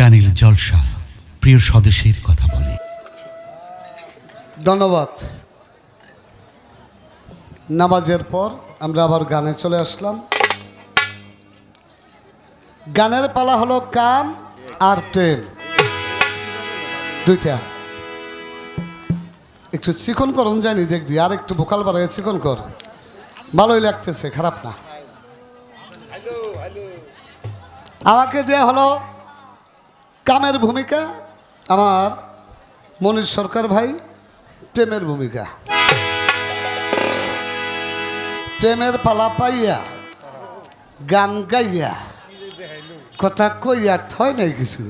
Channel জলসা প্রিয় স্বদেশের কথা বলে। ধন্যবাদ। নামাজের পর আমরা আবার গানে চলে আসলাম। গানের পালা হলো কাম আর প্রেম দুইটা। একটু চিকন করুন জানি দেখ দি আর একটু ভোকাল বাড়ায় চিকন কর। ভালোই লাগতেছে, খারাপ না। আমাকে দেয়া হলো কামের ভূমিকা, আমার মনির সরকার ভাই, প্রেমের ভূমিকা। প্রেমের পালা পাইয়া, গান গাইয়া, কথা কইয়া থয় নাই কিছু।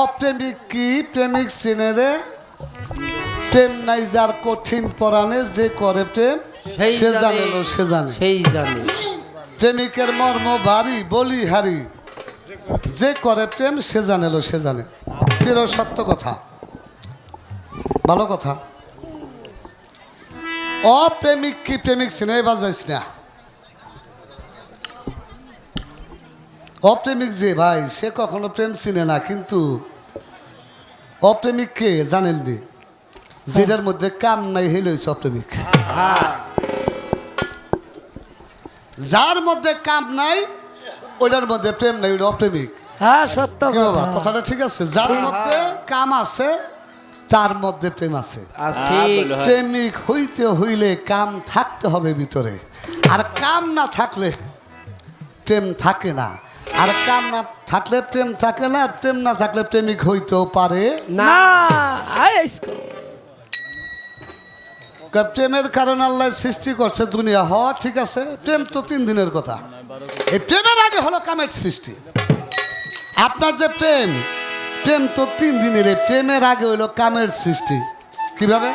অপ্রেমিক কি প্রেমিক সিনেরে প্রেম নাই যার কঠিন পরাণে যে করে প্রেম। সে জানে সে জানে। সেই জানে। প্রেমিকের মর্ম ভারী বলি হারি। যে করে প্রেম সে জানে সে জানে। চির সত্য কথা। ভালো কথা। অপ্রেমিক কি প্রেমিক সিনেমায় বাজাইস না? অপ্রেমিক যে ভাই সে কখনো প্রেম চিনে না কিন্তু অপ্রেমিক কে জানেন নি যেটার মধ্যে কাম নাই হইল অপ্রেমিক। যার মধ্যে কাম নাই ওইটার মধ্যে প্রেম নাই ওইটা অপ্রেমিক। হ্যাঁ সত্য কি বাবা কথাটা ঠিক আছে? যার মধ্যে কাম আছে তার মধ্যে প্রেম আছে। প্রেমিক হইতে হইলে কাম থাকতে হবে ভিতরে। আর কাম না থাকলে প্রেম থাকে না। আর কাম না থাকলে প্রেম থাকে না প্রেম না থাকলে প্রেমিক হইতেও পারে। না প্রেমের কারণে আল্লাহ সৃষ্টি করছে দুনিয়া। হ ঠিক আছে। প্রেম তো তিন দিনের কথা। এই প্রেমের আগে হলো কামের সৃষ্টি। আপনার যে প্রেম প্রেম তো তিন দিনের। এই প্রেমের আগে হইল কামের সৃষ্টি। কীভাবে?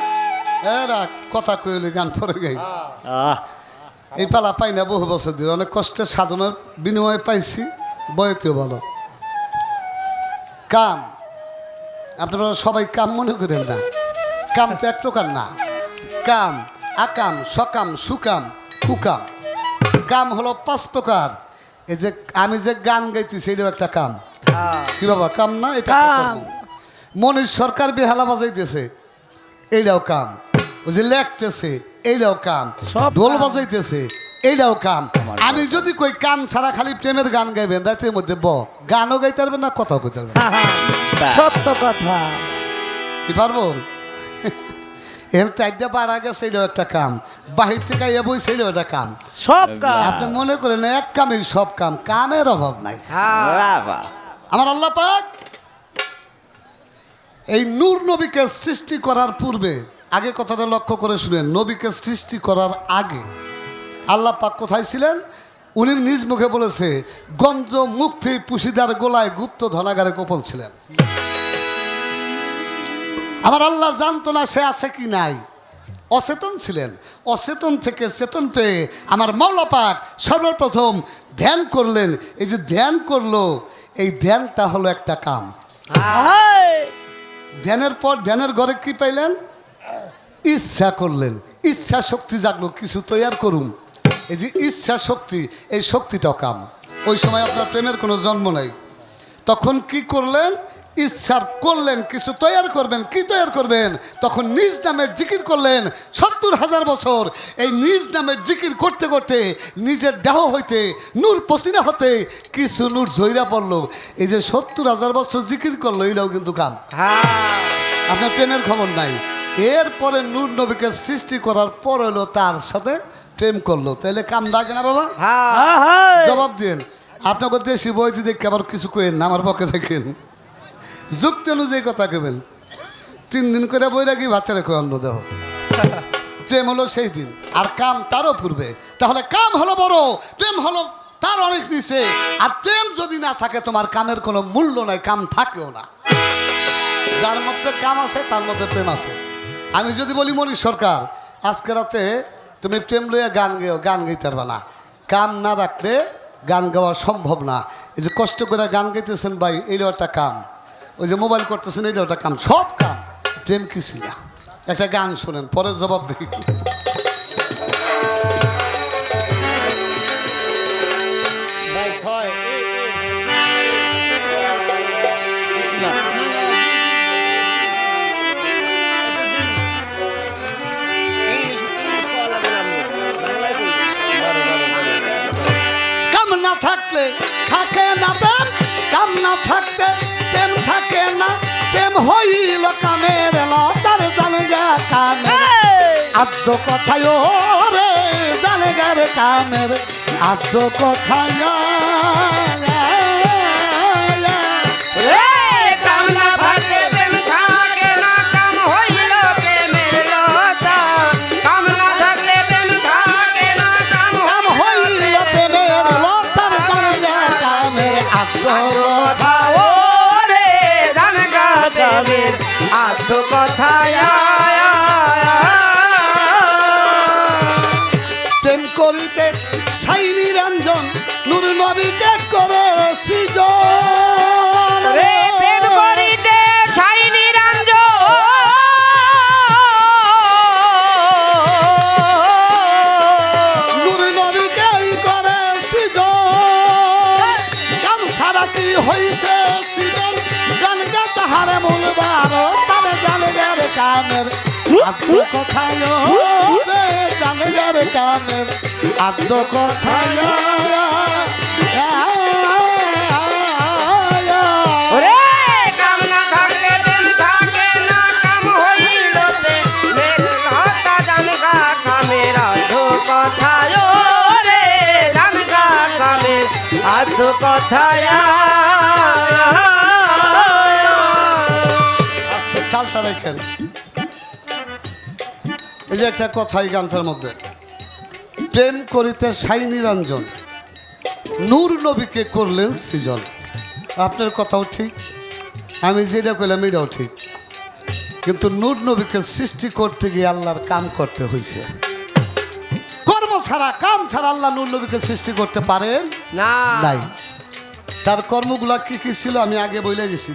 এরা কথা কইলে গান পরে গাই। এই পালা পাই না বহু বছর ধরে। অনেক কষ্টের সাধনার বিনিময়ে পাইছি। বয়তেও ভালো। কাম। আপনারা সবাই কাম মনে করেন না। কাম তো এক প্রকার না। কাম আকাম সকাম সুকাম কুকাম। কাম হলো পাঁচ প্রকার। এই যে আমি যে গান গাইতেছি এটাও একটা কাম। কি বাবা কাম না? এটা। মনীষ সরকার বেহালা বাজাইতেছে এইটাও কাম। ওই যে লেখতেছে এইটাও কাম। ঢোল বাজাইতেছে এইটাও কাম। আমি যদি কই কাম ছাড়া খালি প্রেমের গান গাইবেন রাতের মধ্যে ব গানও গাইতে পারবেন না কথাও কইতে পারবেন সত্য কথা। কি পারব? এর চারটা একটা কাম বাহির থেকে বই সেইটাও একটা কাম। সব আপনি মনে করেন এক কামের সব কাম কামের অভাব নাই। আমার আল্লাহ পাক এই নূর নবীকে সৃষ্টি করার পূর্বে আগে কথাটা লক্ষ্য করে শুনেন নবীকে সৃষ্টি করার আগে আল্লাহ পাক কোথায় ছিলেন? উনি নিজ মুখে বলেছে গঞ্জ মুখফি পুশিদার গোলায় গুপ্ত ধনাগারে গোপন ছিলেন। আমার আল্লাহ জানতো না সে আছে কি নাই। অচেতন ছিলেন। অচেতন থেকে চেতন পেয়ে আমার মাওলা পাক সর্বপ্রথম ধ্যান করলেন। এই যে ধ্যান করল এই ধ্যানটা হলো একটা কাম। হায় ধ্যানের পর ধ্যানের ঘরে কি পাইলেন? ইচ্ছা করলেন। ইচ্ছা শক্তি জাগলো কিছু তৈয়ার করুন। এই যে ইচ্ছা শক্তি এই শক্তিটাও কাম। ওই সময় আপনার প্রেমের কোনো জন্ম নাই। তখন কি করলেন? ইচ্ছার করলেন কিছু তৈয়ার করবেন কি তৈয়ার করবেন? তখন নিজ নামের জিকির করলেন সত্তর হাজার বছর। এই নিজ নামের জিকির করতে করতে নিজের দেহ হইতে নূর পসিনা হতে কিছু নূর ঝইরা পড়ল। এই যে সত্তর হাজার বছর জিকির করল এইটাও কিন্তু কাম। আপনার প্রেমের খবর নাই। এরপরে নূর নবীকে সৃষ্টি করার পর হলো তার সাথে প্রেম করল। তাহলে কাম লাগে না বাবা? জবাব দিন আপনাকে দেশি বইতে দেখে আবার কিছু কেন না আমার পক্ষে দেখেন। যুক্তি অনুযায়ী কথা কেবেন তিন দিন করে বই রাখি রেখে অন্য দেহ? প্রেম হলো সেই দিন, আর কাম তারও পূর্বে। তাহলে কাম হলো বড়, প্রেম হলো তার অনেক নিচে। আর প্রেম যদি না থাকে, তোমার কামের কোনো মূল্য নাই, কাম থাকেও না। যার মধ্যে কাম আছে, তার মধ্যে প্রেম আছে। আমি যদি বলি মনি সরকার, আজকে রাতে তুমি প্রেম লইয়া গান গেও, গান গাইতে পারবা না। কাম না রাখলে গান গাওয়া সম্ভব না। এই যে কষ্ট করে গান গাইতেছেন ভাই এইটাও একটা কাম। ওই যে মোবাইল করতেছেন এটা ওটা কাম সব কাম। প্রেম কিছুই না একটা গান শোনেন পরের জবাব দেখি। থাকলে থাকে না প্রেম কাম না থাকতে হইল কামের লতার জানগা কামের। আদ্য কথায় রে জানগার কামের। আদ্য কথায় আধ কথায় করিতে সাই কামের আধো কথায় রে। জানগা কামের আধো কথায় আস্তে তালটা রেখেন এই যে একটা কথাই গানটার মধ্যে। প্রেম করিতে সাই নিরঞ্জন নূর নবীকে করলেন সৃজন। আপনার কথাও ঠিক আমি যেটা কইলাম এটাও ঠিক। কিন্তু নূর নবীকে সৃষ্টি করতে গিয়ে আল্লাহর কাম করতে হয়েছে কর্ম ছাড়া কাম ছাড়া আল্লাহ নূর নবীকে সৃষ্টি করতে পারেন না। নাই। তার কর্মগুলা কি কি ছিল আমি আগে বলে গেছি।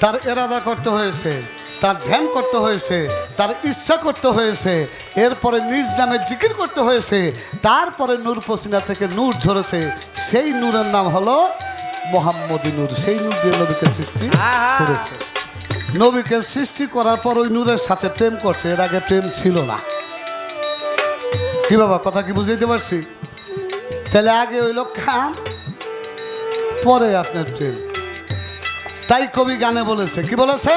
তার এরাদা করতে হয়েছে। তার ধ্যান করতে হয়েছে তার ইচ্ছা করতে হয়েছে এরপরে নিজ নামে জিকির করতে হয়েছে তারপরে নূর পসিনা থেকে নূর ঝরেছে। সেই নূরের নাম হলো মোহাম্মদী নূর। সেই নূর দিয়ে নবীকে সৃষ্টি করেছে। নবীকে সৃষ্টি করার পর ওই নূরের সাথে প্রেম করছে এর আগে প্রেম ছিল না। কি বাবা কথা কি বুঝাইতে পারছি? তাহলে আগে হইল খাম পরে আপনার প্রেম। তাই কবি গানে বলেছে কি বলেছে?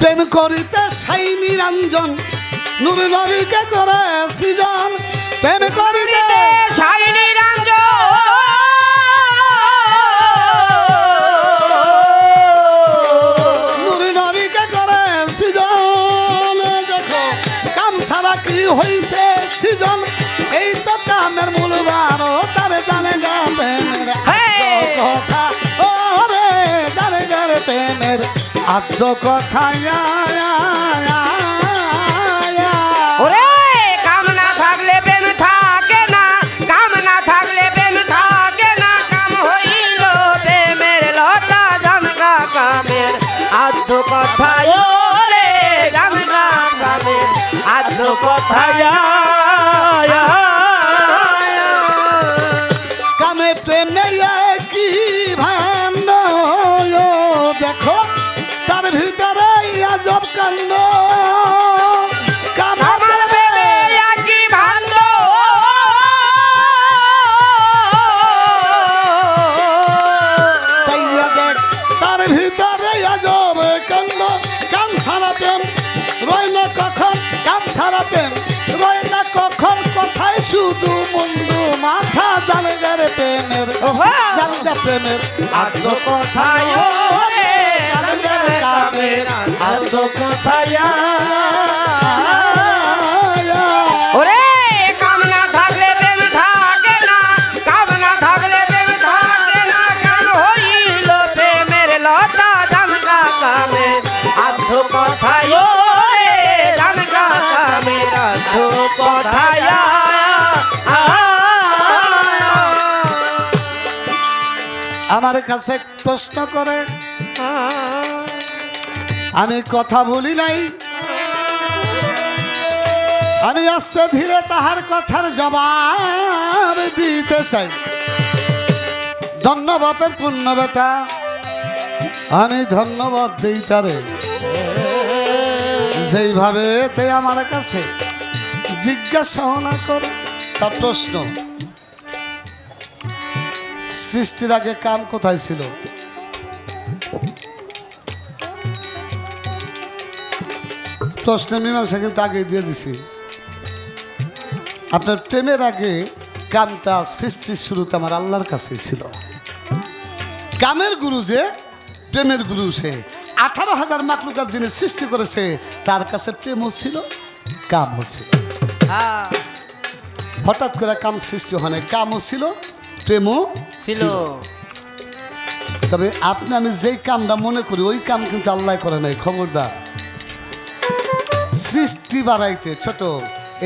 প্রেম করিতে সাই নিরঞ্জন নুরুল নবীকে করে সৃজন। প্রেম করিতে সাই নিরঞ্জন। আদ্য ছাড়া প্রেম রয় না কখন কাম ছাড়া প্রেম। রয় না কখন কথায় শুধু মুন্ডু মাথা জানগার প্রেমের! জানগা প্রেমের আদ্য কথায় রে জানগার কামের আদ্য কথায় কাছে প্রশ্ন করে, আমি কথা বলি নাই। আমি আস্তে ধীরে তাহার কথার জবাব দিতে চাই। ধন্যবাদের পূর্ণ বেটা আমি ধন্যবাদ দিই তারে। যেইভাবে তে আমার কাছে জিজ্ঞাসা না করে, তার প্রশ্ন সৃষ্টির আগে কাম কোথায় ছিল? প্রশ্নের মীমাংসা কিন্তু আগে দিয়ে দিছি। আপনার প্রেমের আগে কামটা সৃষ্টির শুরুতে আমার আল্লাহর কাছেই ছিল। কামের গুরু যে প্রেমের গুরু সে। আঠারো হাজার মাকলুকার যিনি সৃষ্টি করেছে তার কাছে প্রেমও ছিল কামও ছিল। হ্যাঁ। হঠাৎ করে কাম সৃষ্টি হয় না কামও ছিল প্রেমও ছিল। তবে আপনি আমি যেই কামটা মনে করি ওই কাম কিন্তু আল্লাহ করে নাই খবরদার। সৃষ্টি বাড়াইতে ছোট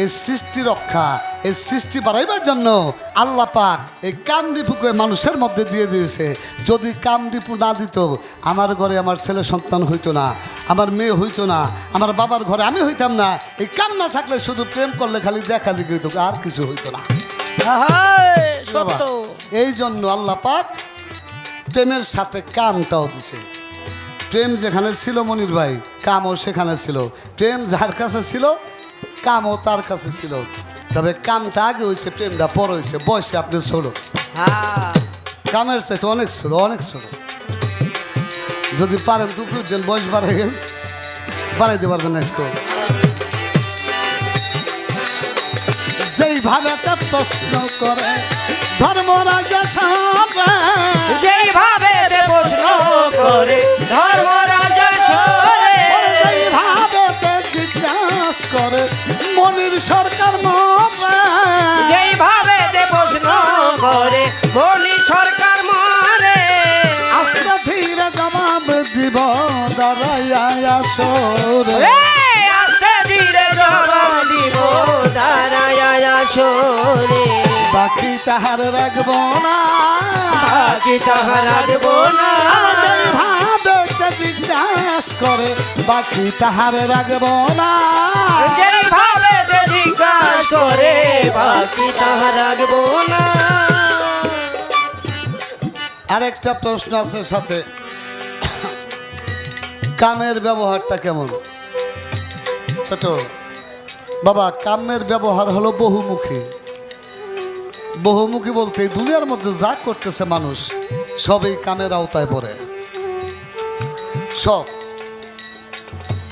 এই সৃষ্টি রক্ষা এই সৃষ্টি বাড়াইবার জন্য আল্লাহ পাক এই কামডিপুকে মানুষের মধ্যে দিয়ে দিয়েছে। যদি কামডিপু না দিত আমার ঘরে আমার ছেলে সন্তান হইতো না আমার মেয়ে হইতো না আমার বাবার ঘরে আমি হইতাম না। এই কাম না থাকলে শুধু প্রেম করলে খালি দেখা দেখি হইতো আর কিছু হইতো না। হায় বাবা, এই জন্য আল্লাহ পাক প্রেমের সাথে কামটাও দিছে। প্রেম যেখানে ছিল মনির ভাই কামও সেখানে ছিল। প্রেম যার কাছে ছিল কামও তার কাছে ছিল। তবে কামটা আগে হয়েছে প্রেমটা পর হয়েছে বয়সে আপনি ছোট হ্যাঁ। কামের চাইতে অনেক ছোট অনেক ছোট যদি পারেন দুপুর দিন বয়স বাড়াই গেল বাড়াইতে পারবেন আজকে। যেইভাবে তা প্রশ্ন করে ধর্মরাজা সবে যেইভাবে দে প্রশ্ন করে ধর্মরাজা সরে ওরে যেইভাবে তে জিজ্ঞাস করে মনির সরকার মরে যেইভাবে দে প্রশ্ন করে বলি সরকার মারে আস্তে ধীরে জবাব দিব দাঁড়াইয়া সরে সরে বাকি তাহার রাখব না। বাকি তাহার রাখব না। তে জিজ্ঞাস করে বাকি তাহার রাখব না। দে জিজ্ঞাস করে বাকি তাহার রাখব না। আরেকটা প্রশ্ন আছে সাথে। কামের ব্যবহারটা কেমন? ছোট। বাবা কামের ব্যবহার হলো বহুমুখী। বহুমুখী বলতে দুনিয়ার মধ্যে যা করতেছে মানুষ সবই কামের আওতায় পড়ে। সব।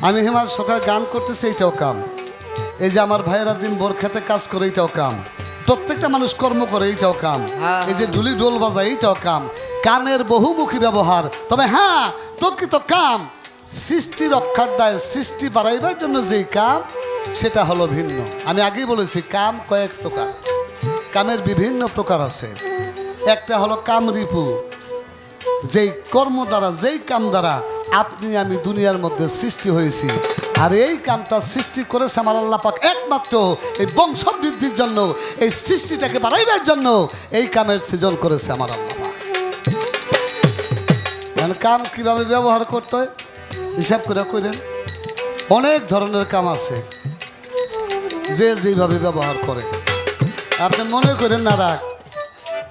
আমি হিমাল সকাল গান করতেছি এইটাও কাম। এই যে আমার ভাইয়েরা দিন ভোর খেতে কাজ করে এইটাও কাম। প্রত্যেকটা মানুষ কর্ম করে এইটাও কাম। হ্যাঁ। এই যে ঢুলি ডোল বাজায় এইটাও কাম। কামের বহুমুখী ব্যবহার। তবে হ্যাঁ প্রকৃত কাম। সৃষ্টি রক্ষার দায় সৃষ্টি বাড়াইবার জন্য যেই কাম সেটা হলো ভিন্ন। আমি আগেই বলেছি, কাম কয়েক প্রকার। কামের বিভিন্ন প্রকার আছে। একটা হলো কাম রিপু। যেই কর্ম দ্বারা, যেই কাম দ্বারা আপনি, আমি দুনিয়ার মধ্যে সৃষ্টি হয়েছি। আর এই কামটা সৃষ্টি করেছে আমার আল্লাহ পাক একমাত্র এই বংশ বৃদ্ধির জন্য, এই সৃষ্টিটাকে বাড়াইবার জন্য এই কামের সৃজন করেছে আমার আল্লাহ পাক কাম কীভাবে ব্যবহার করতে হয়? হিসাব করে করেন অনেক ধরনের কাম আছে যে যেভাবে ব্যবহার করে। আপনি মনে করেন না রাখ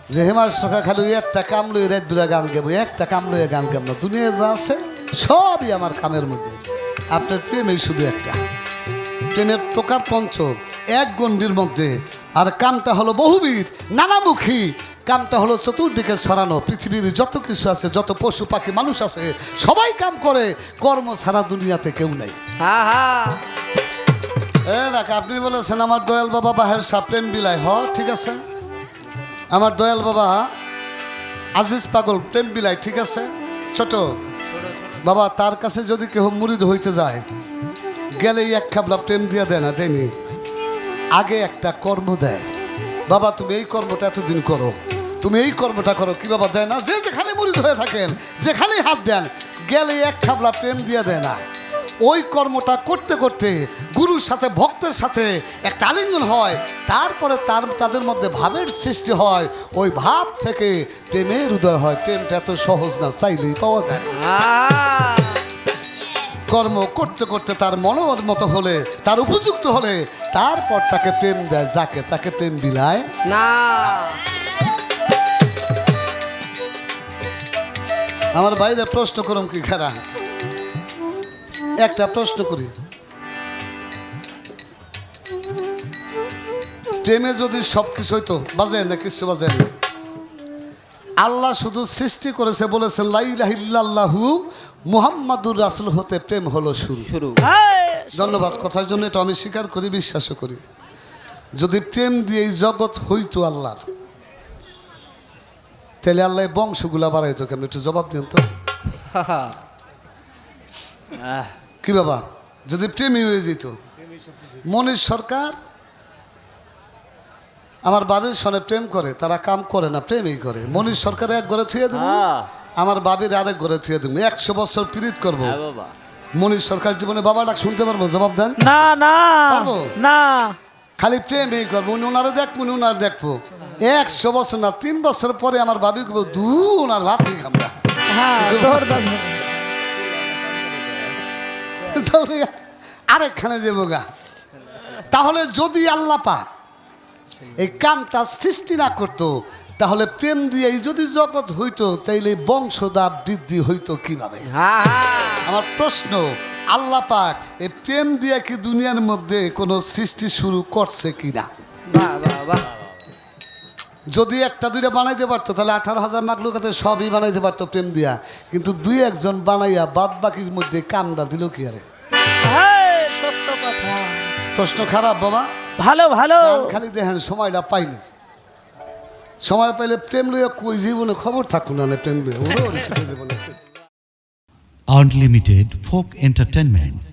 যে হেমার সখা খালি একটা কাম লইয়ে রাত দুরা গান গাবো একটা কাম লইয়ে গান গাব না। দুনিয়া যা আছে সবই আমার কামের মধ্যে। আপনার প্রেমই শুধু একটা। প্রেমের প্রকার পঞ্চ, এক গণ্ডির মধ্যে। আর কামটা হলো বহুবিধ, নানামুখী কামটা হলো চতুর্দিকে ছড়ানো। পৃথিবীর যত কিছু আছে যত পশু পাখি মানুষ আছে সবাই কাম করে। কর্ম ছাড়া দুনিয়াতে কেউ নেই। এ রাখ আপনি বলেছেন আমার দয়াল বাবা বাহের সাপ প্রেম বিলাই হ ঠিক আছে। আমার দয়াল বাবা আজিজ পাগল প্রেম বিলাই ঠিক আছে। ছোট। বাবা তার কাছে যদি কেউ মুরিদ হইতে যায় গেলেই এক খাবলা প্রেম দিয়ে দেয় না দেয়নি। আগে একটা কর্ম দেয়। বাবা তুমি এই কর্মটা এতদিন করো। তুমি এই কর্মটা করো, কি বাবা দেয় না? যে যেখানে মুরিদ হয়ে থাকেন, যেখানেই হাত দেন, গেলে এক খাবলা প্রেম দিয়ে দেয় না। ওই কর্মটা করতে করতে গুরুর সাথে, ভক্তের সাথে একটা আলিঙ্গন হয়, তারপরে তার, তাদের মধ্যে ভাবের সৃষ্টি হয়, ওই ভাব থেকে প্রেমের উদয় হয়। প্রেমটা এত সহজ না, চাইলেই পাওয়া যায় কর্ম করতে করতে তার মনোর মতো হলে, তার উপযুক্ত হলে, তারপর তাকে প্রেম দেয়, যাকে তাকে প্রেম বিলায়। না। আমার বাইরে প্রশ্ন করুম কি খারা? একটা প্রশ্ন করি। প্রেমে যদি সব কিছু হইতো বাজেন না কিছু বাজেন না? আল্লাহ শুধু সৃষ্টি করেছে বলেছেন লাইলাহিল্লাহু মুহাম্মাদুর রাসুল হতে প্রেম হলো শুরু। শুরু। ধন্যবাদ কথার জন্য এটা আমি স্বীকার করি বিশ্বাসও করি। যদি প্রেম দিয়ে এই জগৎ হইতো আল্লাহর তাহলে আল্লাহ বংশগুলা বাড়াইতো কেমন? একটু জবাব দিন তো। কি বাবা? যদি প্রেমই হয়ে যেত। মনির সরকার আমার বাবির সনে প্রেম করে তারা কাম করে না প্রেমই করে। মনির সরকার এক ঘরে থুয়ে দেবো হ্যাঁ। আমার বাবির আরেক ঘরে থুয়ে দেবো। একশো বছর পীড়িত করব। হ্যাঁ মনির সরকার জীবনে বাবা ডাক শুনতে পারব? জবাব দেন। না না। পারব? না। খালি প্রেমই করব। উনি ওনারে দেখব উনি ওনার দেখব। একশো বছর না তিন বছর পরে আমার বাবি করব দু ওনার ভাতই আমরা। হ্যাঁ আরেকখানে যাব গা। তাহলে যদি আল্লাহ পাক এই কামটা সৃষ্টি না করতো তাহলে প্রেম দিয়ে যদি জগৎ হইতো তাইলে বংশদা বৃদ্ধি হইতো কীভাবে? হ্যাঁ হ্যাঁ। আমার প্রশ্ন আল্লাহ পাক এই প্রেম দিয়ে কি দুনিয়ার মধ্যে কোনো সৃষ্টি শুরু করছে কিনা? বাহ বাহ বাহ। যদি একটা দুইটা বানাইতে পারতো তাহলে আঠারো হাজার মাকলুকাতে সবই বানাইতে পারতো প্রেম দিয়া। কিন্তু দুই একজন বানাইয়া বাদ বাকির মধ্যে কামটা দিল কি আরে? সত্য কথা। প্রশ্ন খারাপ বাবা। ভালো ভালো। খালি দেখেন সময়টা পাইনি। সময় পাইলে প্রেম লইয়া কই জীবনে খবর থাকুন না প্রেম লইয়া? ওরও জীবনে। Unlimited folk entertainment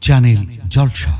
channel Jalsha